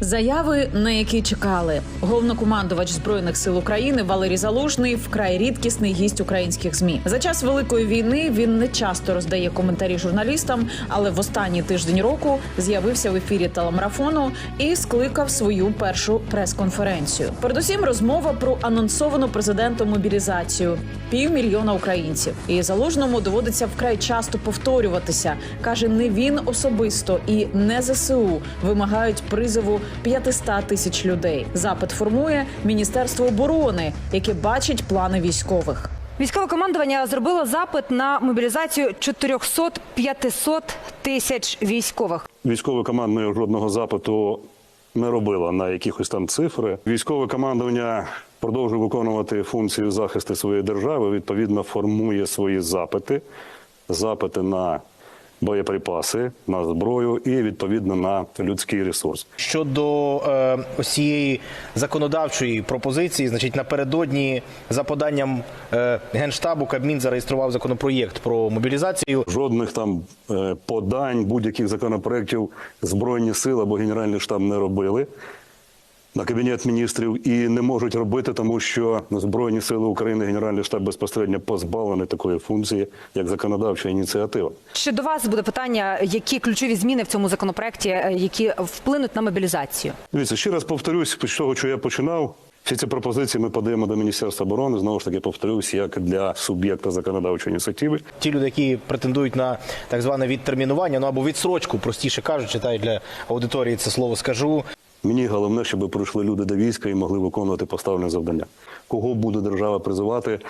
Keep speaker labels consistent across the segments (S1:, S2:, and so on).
S1: Заяви, на які чекали, головнокомандувач збройних сил України Валерій Залужний вкрай рідкісний гість українських змі. За час великої війни він не часто роздає коментарі журналістам, але в останній тиждень року з'явився в ефірі телемарафону і скликав свою першу прес-конференцію. Передусім, розмова про анонсовану президентом мобілізацію півмільйона українців. І залужному доводиться вкрай часто повторюватися. каже, не він особисто і не ЗСУ вимагають призову 500 тисяч людей. Запит формує Міністерство оборони, яке бачить плани військових.
S2: Військове командування зробило запит на мобілізацію 400-500 тисяч військових.
S3: Військове командування жодного запиту не робило на якихось там цифри. Військове командування продовжує виконувати функцію захисту своєї держави. Відповідно, формує свої запити, запити на боєприпаси, на зброю і відповідно на людський ресурс.
S4: Щодо е, ось законодавчої пропозиції, значить, напередодні за поданням е, Генштабу Кабмін зареєстрував законопроєкт про мобілізацію.
S3: Жодних там е, подань, будь-яких законопроєктів Збройні сили або Генеральний штаб не робили на Кабінет міністрів і не можуть робити, тому що Збройні сили України, Генеральний штаб безпосередньо позбавлений такої функції, як законодавча ініціатива.
S2: Ще до вас буде питання, які ключові зміни в цьому законопроекті, е, які вплинуть на мобілізацію.
S3: Дивіться, ще раз повторюсь, з того, що я починав. Всі ці пропозиції ми подаємо до Міністерства оборони. Знову ж таки, повторюсь, як для суб'єкта законодавчої ініціативи.
S4: Ті люди, які претендують на так зване відтермінування, ну або відсрочку, простіше кажучи, та й для аудиторії це слово скажу.
S3: Мені головне, щоб прийшли люди до війська і могли виконувати поставлені завдання. Кого буде держава призивати?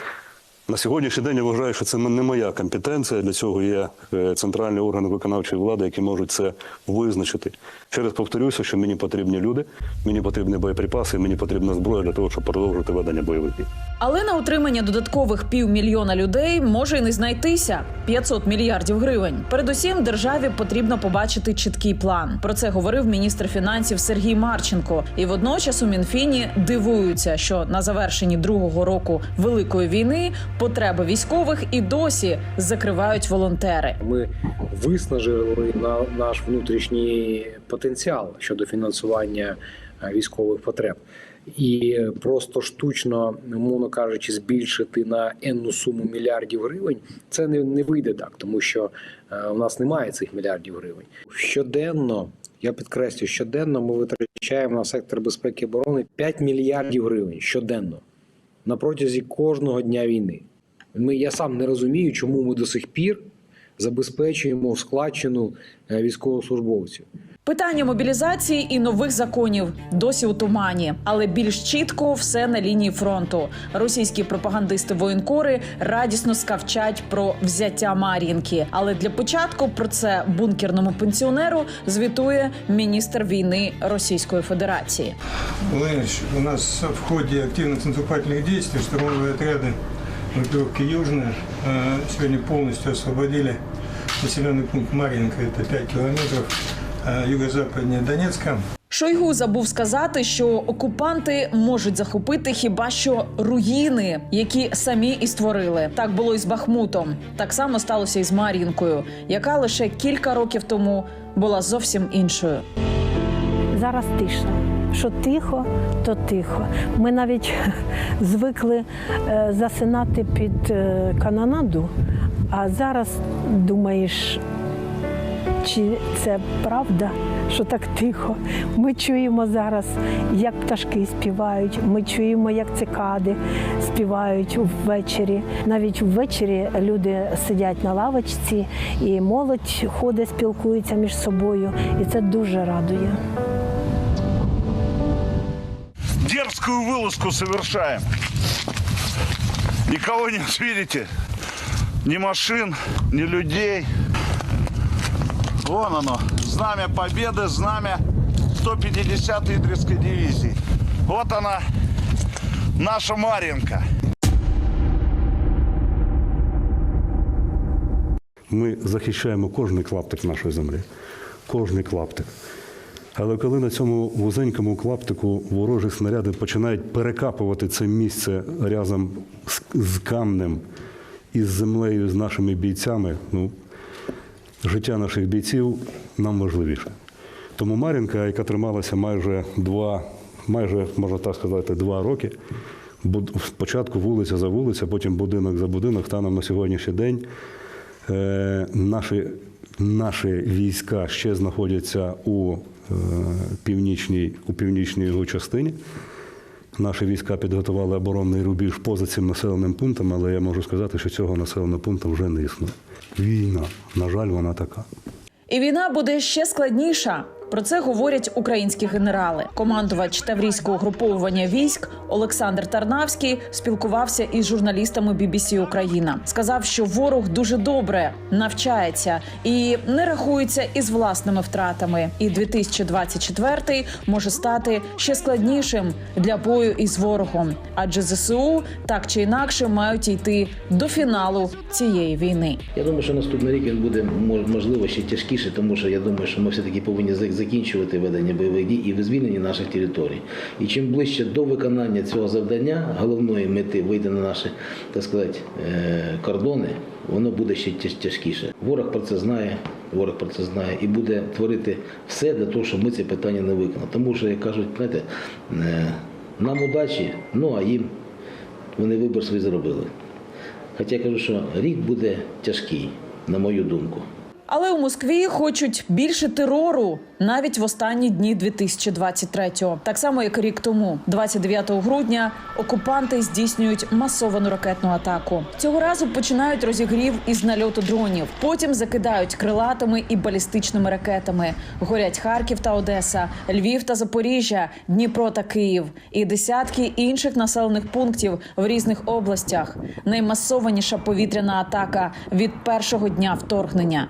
S3: На сьогоднішній день я вважаю, що це не моя компетенція. Для цього є е, центральні органи виконавчої влади, які можуть це визначити. Ще раз повторюся, що мені потрібні люди, мені потрібні боєприпаси, мені потрібна зброя для того, щоб продовжити ведення бойових дій.
S1: Але на утримання додаткових півмільйона людей може й не знайтися 500 мільярдів гривень. Передусім, державі потрібно побачити чіткий план. Про це говорив міністр фінансів Сергій Марченко. І водночас у Мінфіні дивуються, що на завершенні другого року великої війни потреби військових і досі закривають волонтери.
S5: Ми виснажили на наш внутрішній потенціал щодо фінансування е, військових потреб. І просто штучно, умовно кажучи, збільшити на енну суму мільярдів гривень це не, не вийде так, тому що е, у нас немає цих мільярдів гривень. Щоденно, я підкреслюю, щоденно ми витрачаємо на сектор безпеки і оборони 5 мільярдів гривень щоденно на протязі кожного дня війни. Ми, я сам не розумію, чому ми до сих пір забезпечуємо в складчину е, військовослужбовців.
S1: Питання мобілізації і нових законів досі у тумані, але більш чітко все на лінії фронту. Російські пропагандисти-воєнкори радісно скавчать про взяття Мар'їнки. Але для початку про це бункерному пенсіонеру звітує міністр війни Російської Федерації.
S6: Владимирович, у нас в ходе активных наступательных действий штурмовые отряды группировки Южная э, сегодня полностью освободили населенный пункт Марьинка, это 5 километров э, юго-западнее Донецка.
S1: Шойгу забув сказати, що окупанти можуть захопити хіба що руїни, які самі і створили. Так було і з Бахмутом. Так само сталося і з Мар'їнкою, яка лише кілька років тому була зовсім іншою.
S7: Зараз тиша. Що тихо, то тихо. Ми навіть звикли е, засинати під е, канонаду, а зараз думаєш, чи це правда, що так тихо. Ми чуємо зараз, як пташки співають, ми чуємо, як цикади співають ввечері. Навіть ввечері люди сидять на лавочці, і молодь ходить, спілкується між собою, і це дуже радує.
S8: дерзкую вылазку совершаем. Никого не видите. Ни машин, ни людей. Вон оно. Знамя Победы, знамя 150-й Идрисской дивизии. Вот она, наша Маринка.
S3: Ми захищаємо кожний клаптик нашої землі, кожний клаптик. Але коли на цьому вузенькому клаптику ворожі снаряди починають перекапувати це місце разом з, камнем і з землею, з нашими бійцями, ну, життя наших бійців нам важливіше. Тому Мар'їнка, яка трималася майже два, майже можна так сказати, два роки. Спочатку вулиця за вулиця, потім будинок за будинок. Станом на сьогоднішній день е, наші, наші війська ще знаходяться у е, північній, у північній його частині. Наші війська підготували оборонний рубіж поза цим населеним пунктом, але я можу сказати, що цього населеного пункту вже не існує. Війна, на жаль, вона така.
S1: І війна буде ще складніша. Про це говорять українські генерали. Командувач таврійського груповування військ Олександр Тарнавський спілкувався із журналістами BBC Україна. Сказав, що ворог дуже добре навчається і не рахується із власними втратами. І 2024 може стати ще складнішим для бою із ворогом, адже ЗСУ так чи інакше мають йти до фіналу цієї війни.
S9: Я думаю, що наступний рік він буде мож- можливо ще тяжкіше, тому що я думаю, що ми все таки повинні закінчувати ведення бойових дій і звільнення наших територій. І чим ближче до виконання цього завдання, головної мети вийти на наші, так сказати, е, кордони, воно буде ще тяжкіше. Ворог про це знає, ворог про це знає і буде творити все для того, щоб ми це питання не виконали. Тому що, як кажуть, знаєте, е, нам удачі, ну а їм вони вибір свій зробили. Хоча я кажу, що рік буде тяжкий, на мою думку.
S1: Але у Москві хочуть більше терору навіть в останні дні 2023-го. Так само, як рік тому, 29 грудня, окупанти здійснюють масовану ракетну атаку. Цього разу починають розігрів із нальоту дронів. Потім закидають крилатими і балістичними ракетами. Горять Харків та Одеса, Львів та Запоріжжя, Дніпро та Київ і десятки інших населених пунктів в різних областях. Наймасованіша повітряна атака від першого дня вторгнення.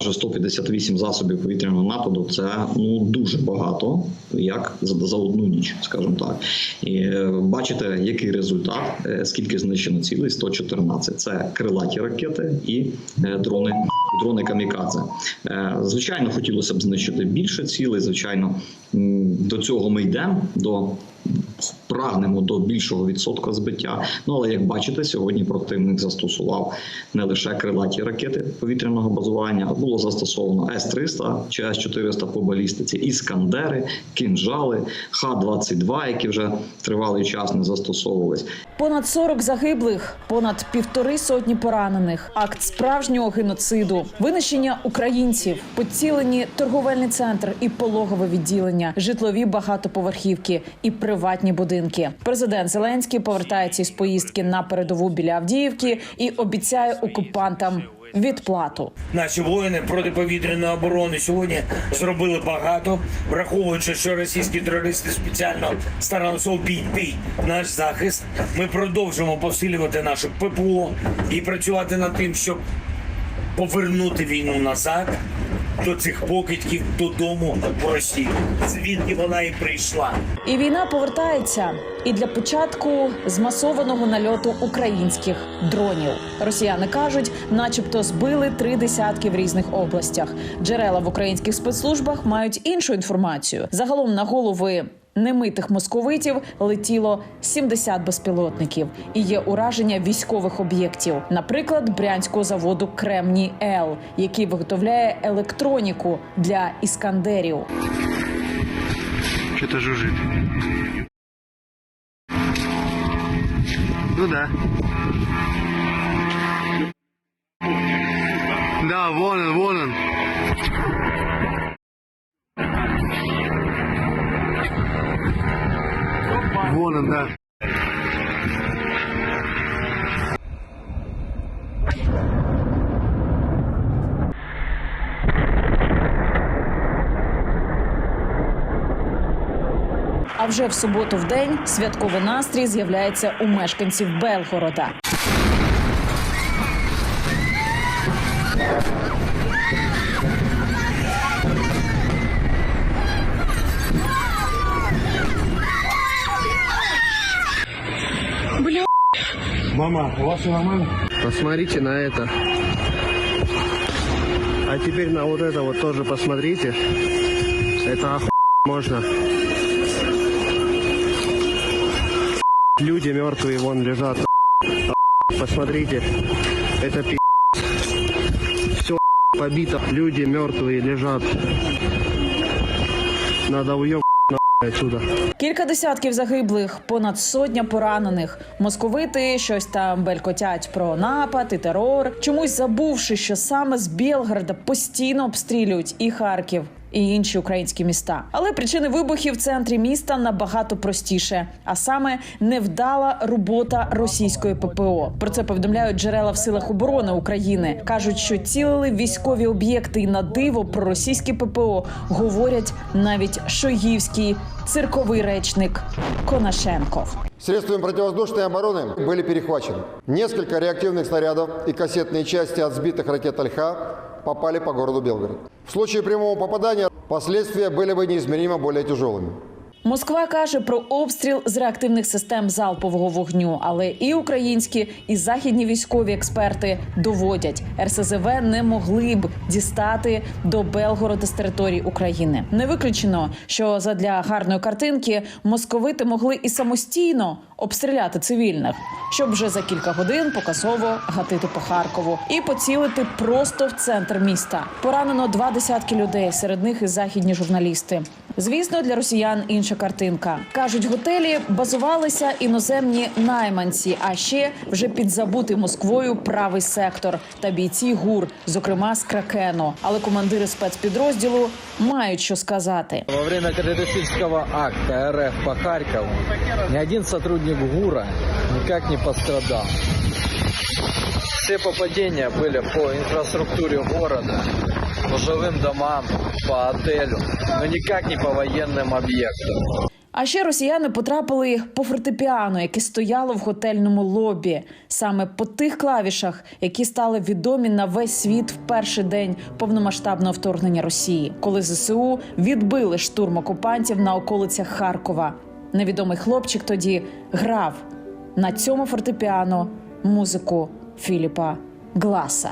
S10: Вже 158 засобів повітряного нападу це ну дуже багато, як за, за одну ніч, скажімо так. І е, бачите, який результат, е, скільки знищено цілей 114. Це крилаті ракети і е, дрони, дрони камікадзе. Звичайно, хотілося б знищити більше цілей. Звичайно, до цього ми йдемо до. Прагнемо до більшого відсотка збиття. Ну але як бачите, сьогодні противник застосував не лише крилаті ракети повітряного базування, а було застосовано С-300 чи С-400 по балістиці, іскандери, кінжали, Х-22, які вже тривалий час не застосовувались.
S1: Понад 40 загиблих, понад півтори сотні поранених. Акт справжнього геноциду, винищення українців, поцілені торговельний центр і пологове відділення, житлові багатоповерхівки і приватні будинки. Президент Зеленський повертається із поїздки на передову біля Авдіївки і обіцяє окупантам відплату.
S11: Наші воїни протиповітряної оборони сьогодні зробили багато, враховуючи, що російські терористи спеціально старалися обійти наш захист. Ми продовжимо посилювати наше ППО і працювати над тим, щоб повернути війну назад до цих покидьків додому в Росію, звідки вона і прийшла.
S1: І війна повертається. І для початку змасованого нальоту українських дронів. Росіяни кажуть, начебто збили три десятки в різних областях. Джерела в українських спецслужбах мають іншу інформацію. Загалом на голови. Немитих московитів летіло 70 безпілотників і є ураження військових об'єктів, наприклад, брянського заводу Кремній Л, який виготовляє електроніку для іскандерів.
S12: Что-то жужжит. Ну да. Да, вон он, вон он. Вон он.
S1: А вже в суботу в день святковий настрій з'являється у мешканців Белгорода.
S6: Мама, у вас все нормально?
S12: Посмотрите на это. А теперь на вот это вот тоже посмотрите. Это оху... можно. Люди мертвые вон лежат. Посмотрите. Это пи***. Все побито. Люди мертвые лежат. Надо уеб.
S1: Кілька десятків загиблих, понад сотня поранених. Московити щось там белькотять про напад і терор, чомусь забувши, що саме з Білграда постійно обстрілюють і Харків І інші українські міста, але причини вибухів в центрі міста набагато простіше, а саме невдала робота російської ППО. Про це повідомляють джерела в силах оборони України. кажуть, що цілили військові об'єкти, і на диво про російське ППО говорять навіть шоївський цирковий речник Конашенков.
S13: Средствами противовоздушной обороны были перехвачены. Несколько реактивных снарядов и кассетные части от сбитых ракет «Альха» попали по городу Белгород. В случае прямого попадания последствия были бы неизмеримо более тяжелыми.
S1: Москва каже про обстріл з реактивних систем залпового вогню, але і українські, і західні військові експерти доводять, РСЗВ не могли б дістати до Белгорода з території України. Не виключено, що задля гарної картинки московити могли і самостійно обстріляти цивільних, щоб вже за кілька годин показово гатити по Харкову і поцілити просто в центр міста. Поранено два десятки людей, серед них і західні журналісти. Звісно, для росіян інша картинка. кажуть, готелі базувалися іноземні найманці, а ще вже підзабутий Москвою правий сектор та бійці гур, зокрема з Кракену. Але командири спецпідрозділу мають що сказати.
S14: Во время террористического акта РФ по Харькову ни один сотрудник ГУРа никак не пострадал. Все попадения были по инфраструктуре города, по жилым домам, по отелю, но никак не по военным объектам.
S1: А ще росіяни потрапили по фортепіано, яке стояло в готельному лобі, саме по тих клавішах, які стали відомі на весь світ в перший день повномасштабного вторгнення Росії, коли ЗСУ відбили штурм окупантів на околицях Харкова. Невідомий хлопчик тоді грав на цьому фортепіано музику Філіпа Гласа.